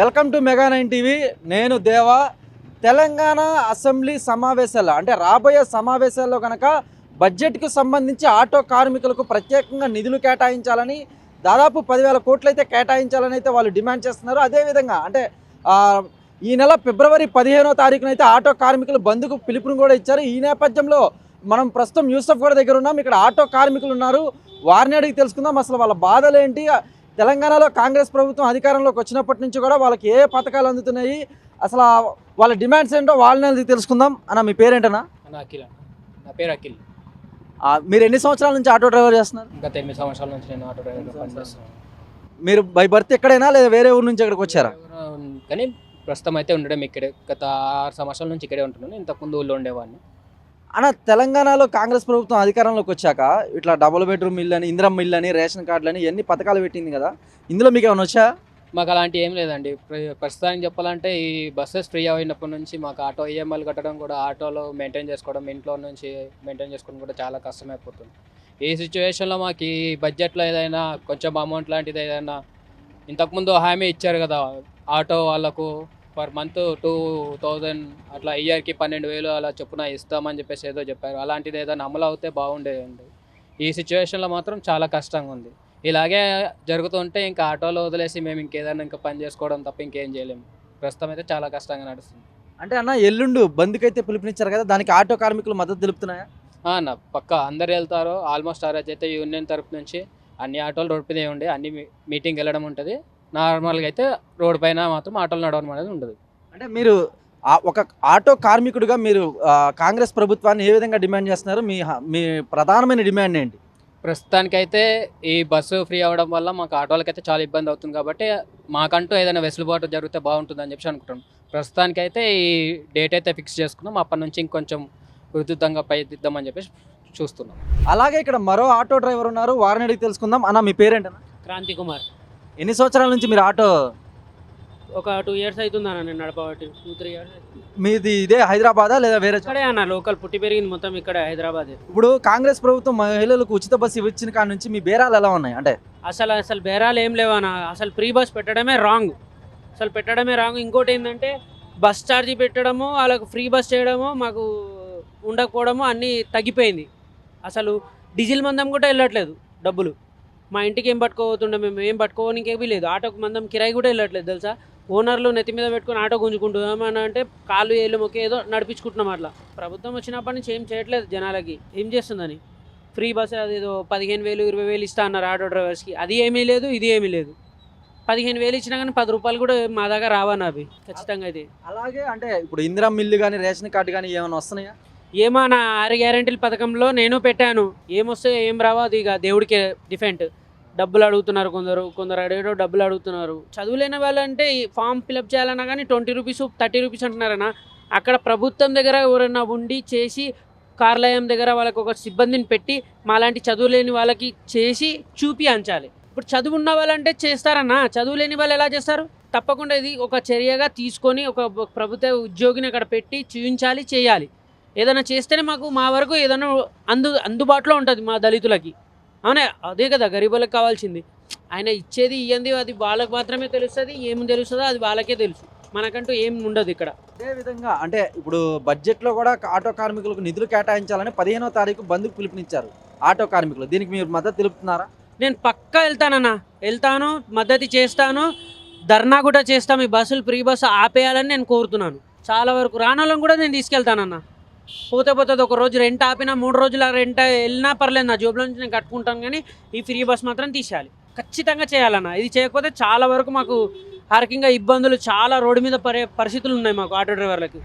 Welcome to Mega nine TV. నేను Deva. Telangana assembly సమావేశాల్లో అంటే రాబోయే సమావేశాల్లో కనుక బడ్జెట్కు సంబంధించి ఆటో కార్మికులకు ప్రత్యేకంగా నిధులు కేటాయించాలని దాదాపు పదివేల కోట్లు అయితే కేటాయించాలని అయితే వాళ్ళు డిమాండ్ చేస్తున్నారు. అదేవిధంగా అంటే ఈ నెల ఫిబ్రవరి పదిహేనో తారీఖునైతే ఆటో కార్మికులు బంద్కు పిలుపుని కూడా ఇచ్చారు. ఈ నేపథ్యంలో మనం ప్రస్తుతం యూసఫ్ గోడ దగ్గర ఉన్నాం. ఇక్కడ ఆటో కార్మికులు ఉన్నారు. వారిని అడిగి తెలుసుకుందాం. అసలు వాళ్ళ బాధలు ఏంటి తెలంగాణలో కాంగ్రెస్ ప్రభుత్వం అధికారంలోకి వచ్చినప్పటి నుంచి కూడా వాళ్ళకి ఏ పథకాలు అందుతున్నాయి? అసలు వాళ్ళ డిమాండ్స్ ఏంటో వాళ్ళని తెలుసుకుందాం. అన్న మీ పేరేంటనా నా అఖిల్ నా పేరు అఖిల్. మీరు ఎన్ని సంవత్సరాల నుంచి ఆటో డ్రైవర్ చేస్తున్నారు? గత ఎనిమిది సంవత్సరాల నుంచి నేను ఆటో డ్రైవర్గా పనిచేస్తున్నాను. మీరు బై బర్త్ ఎక్కడైనా లేదా వేరే ఊరు నుంచి ఇక్కడికి వచ్చారా? కానీ ప్రస్తుతం అయితే ఉండడం ఇక్కడే. గత ఆరు సంవత్సరాల నుంచి ఇక్కడే ఉంటున్నాను. ఇంతకుముందు ఊళ్ళో ఉండేవాడిని. అన్న తెలంగాణలో కాంగ్రెస్ ప్రభుత్వం అధికారంలోకి వచ్చాక ఇట్లా డబుల్ బెడ్రూమ్ ఇల్లు అని ఇందిరం ఇల్లు అని రేషన్ కార్డులు అని ఎన్ని పథకాలు పెట్టింది కదా? ఇందులో మీకు ఏమైనా వచ్చా? మాకు అలాంటి ఏం లేదండి. ప్ర- ప్రస్తుతానికి చెప్పాలంటే ఈ బస్సెస్ ఫ్రీ అయినప్పటి నుంచి మాకు ఆటో ఈఎంఐలు కట్టడం కూడా ఆటోలో మెయింటైన్ చేసుకోవడం ఇంట్లో నుంచి మెయింటైన్ చేసుకోవడం కూడా చాలా కష్టమైపోతుంది. ఈ సిచ్యువేషన్లో మాకు ఈ బడ్జెట్లో ఏదైనా కొంచెం అమౌంట్ లాంటిది ఏదైనా ఇంతకుముందు హామీ ఇచ్చారు కదా ఆటో వాళ్ళకు పర్ మంత్ టూ థౌజండ్ అట్లా ఇయర్కి పన్నెండు వేలు అలా చొప్పున ఇస్తామని చెప్పేసి ఏదో చెప్పారు. అలాంటిది ఏదైనా అమలు అవుతే బాగుండేదండి. ఈ సిచ్యువేషన్లో మాత్రం చాలా కష్టంగా ఉంది. ఇలాగే జరుగుతుంటే ఇంకా ఆటోలో వదిలేసి మేము ఇంకేదైనా ఇంకా పని చేసుకోవడం తప్ప ఇంకేం చేయలేము. ప్రస్తుతం అయితే చాలా కష్టంగా నడుస్తుంది. అంటే అన్న ఎల్లుండు బంద్కైతే పిలుపునిచ్చారు కదా దానికి ఆటో కార్మికులు మద్దతు తెలుపుతున్నాయా? అన్న పక్క అందరు వెళ్తారు. ఆల్మోస్ట్ ఆ రోజు అయితే యూనియన్ తరపు నుంచి అన్ని ఆటోలు రోడ్ పైన ఉండే అన్ని మీటింగ్ వెళ్ళడం ఉంటుంది. నార్మల్గా అయితే రోడ్ పైన మాత్రం ఆటోలు నడవడం అనేది ఉండదు. అంటే మీరు ఆ ఒక ఆటో కార్మికుడిగా మీరు కాంగ్రెస్ ప్రభుత్వాన్ని ఏ విధంగా డిమాండ్ చేస్తున్నారు? మీ హ- మీ ప్రధానమైన డిమాండ్ ఏంటి? ప్రస్తుతానికైతే ఈ బస్సు ఫ్రీ అవ్వడం వల్ల మాకు ఆటోలకైతే చాలా ఇబ్బంది అవుతుంది కాబట్టి మాకంటూ ఏదైనా వెసులుబాటు జరిగితే బాగుంటుందని చెప్పి అనుకుంటున్నాం. ప్రస్తుతానికైతే ఈ డేట్ అయితే ఫిక్స్ చేసుకున్నాం. అప్పటి నుంచి ఇంకొంచెం ఉధృతంగా ప్రయత్నిద్దామని చెప్పేసి చూస్తున్నాం. అలాగే ఇక్కడ మరో ఆటో డ్రైవర్ ఉన్నారు. వారిని అడిగి తెలుసుకుందాం. అన్న మీ పేరేంటన్నా? క్రాంతి కుమార్. ఎన్ని సంవత్సరాల నుంచి మీరు ఆటో? ఒక టూ ఇయర్స్ అవుతుందన్న నేను నడపబట్టి టూ త్రీ ఇయర్స్ మీది ఇదే హైదరాబాదా లేదా వేరే? ఇక్కడే అన్న లోకల్ పుట్టి పెరిగింది మొత్తం ఇక్కడే హైదరాబాద్. ఇప్పుడు కాంగ్రెస్ ప్రభుత్వం మహిళలకు ఉచిత బస్సు ఇచ్చిన కాడ నుంచి మీ బేరాలు ఎలా ఉన్నాయి? అంటే అసలు అసలు బేరాలు ఏం లేవన్న అసలు ఫ్రీ బస్ పెట్టడమే రాంగ్ అసలు పెట్టడమే రాంగ్ ఇంకోటి ఏంటంటే బస్ ఛార్జీ పెట్టడము వాళ్ళకు ఫ్రీ బస్ చేయడము మాకు ఉండకపోవడము అన్నీ తగ్గిపోయింది. అసలు డీజిల్ మందం కూడా వెళ్ళట్లేదు డబ్బులు. మా ఇంటికి ఏం పట్టుకోబోతుండే మేము ఏం పట్టుకోవడానికి ఏమీ లేదు. ఆటోకి మందం కిరాయి కూడా వెళ్ళట్లేదు తెలుసా? ఓనర్లు నెత్తి మీద పెట్టుకుని ఆటో గుంజుకుంటున్నామని అంటే కాళ్ళు ఏళ్ళు మొక్క ఏదో నడిపించుకుంటున్నాం అట్లా. ప్రభుత్వం వచ్చినప్పటి నుంచి ఏం చేయట్లేదు జనాలకి. ఏం చేస్తుందని? ఫ్రీ బస్ అదేదో పదిహేను వేలు ఇరవై వేలు ఇస్తా అన్నారు ఆటో డ్రైవర్స్కి. అది ఏమీ లేదు ఇది ఏమీ లేదు. పదిహేను వేలు ఇచ్చినా కానీ పది రూపాయలు కూడా మా దగ్గర రావని అవి ఖచ్చితంగా అయితే. అలాగే అంటే ఇప్పుడు ఇందిరా మిల్లు కానీ రేషన్ కార్డు కానీ ఏమైనా వస్తున్నాయా? ఏమో నా ఆరు గ్యారెంటీల పథకంలో నేను పెట్టాను. ఏమొస్తే ఏం రావో అది ఇక దేవుడికి డిఫెంట్. డబ్బులు అడుగుతున్నారు కొందరు కొందరు అడిగేటో డబ్బులు అడుగుతున్నారు. చదువులేని వాళ్ళంటే ఈ ఫామ్ ఫిలప్ చేయాలన్నా కానీ ట్వంటీ రూపీస్ థర్టీ రూపీస్ అంటున్నారన్న. అక్కడ ప్రభుత్వం దగ్గర ఎవరైనా ఉండి చేసి కార్యాలయం దగ్గర వాళ్ళకి ఒక సిబ్బందిని పెట్టి మాలాంటి చదువులేని వాళ్ళకి చేసి చూపి అంచాలి ఇప్పుడు చదువు ఉన్న వాళ్ళంటే చేస్తారన్నా. చదువు లేని వాళ్ళు ఎలా చేస్తారు? తప్పకుండా ఇది ఒక చర్యగా తీసుకొని ఒక ప్రభుత్వ ఉద్యోగిని అక్కడ పెట్టి చూపించాలి చేయాలి. ఏదైనా చేస్తేనే మాకు మా వరకు ఏదైనా అందు అందుబాటులో ఉంటుంది మా దళితులకి. అవునే అదే కదా గరీబులకు కావాల్సింది. ఆయన ఇచ్చేది ఇయ్యంది అది వాళ్ళకి మాత్రమే తెలుస్తుంది ఏం తెలుస్తుందో అది వాళ్ళకే తెలుసు. మనకంటూ ఏం ఉండదు ఇక్కడ. అదే విధంగా అంటే ఇప్పుడు బడ్జెట్లో కూడా ఆటో కార్మికులకు నిధులు కేటాయించాలని పదిహేనో తారీఖు బంద్కు పిలుపునిచ్చారు ఆటో కార్మికులు. దీనికి మీరు మద్దతు తెలుపుతున్నారా? నేను పక్కా వెళ్తానన్నా. వెళ్తాను మద్దతు చేస్తాను ధర్నా కూడా చేస్తాం. ఈ బస్సులు ఫ్రీ బస్సు ఆపేయాలని నేను కోరుతున్నాను. చాలా వరకు రానోళ్ళని కూడా నేను తీసుకెళ్తానన్నా. పోతే పోతుంది ఒక రోజు రెంట్ ఆపినా మూడు రోజుల రెంట్ వెళ్ళినా పర్లేదు నా జోబులో నుంచి నేను కట్టుకుంటాను కానీ ఈ ఫ్రీ బస్ మాత్రం తీసేయాలి. ఖచ్చితంగా చేయాలన్న. ఇది చేయకపోతే చాలా వరకు మాకు ఆర్థికంగా ఇబ్బందులు చాలా రోడ్డు మీద పరే పరిస్థితులు ఉన్నాయి మాకు ఆటో డ్రైవర్లకి.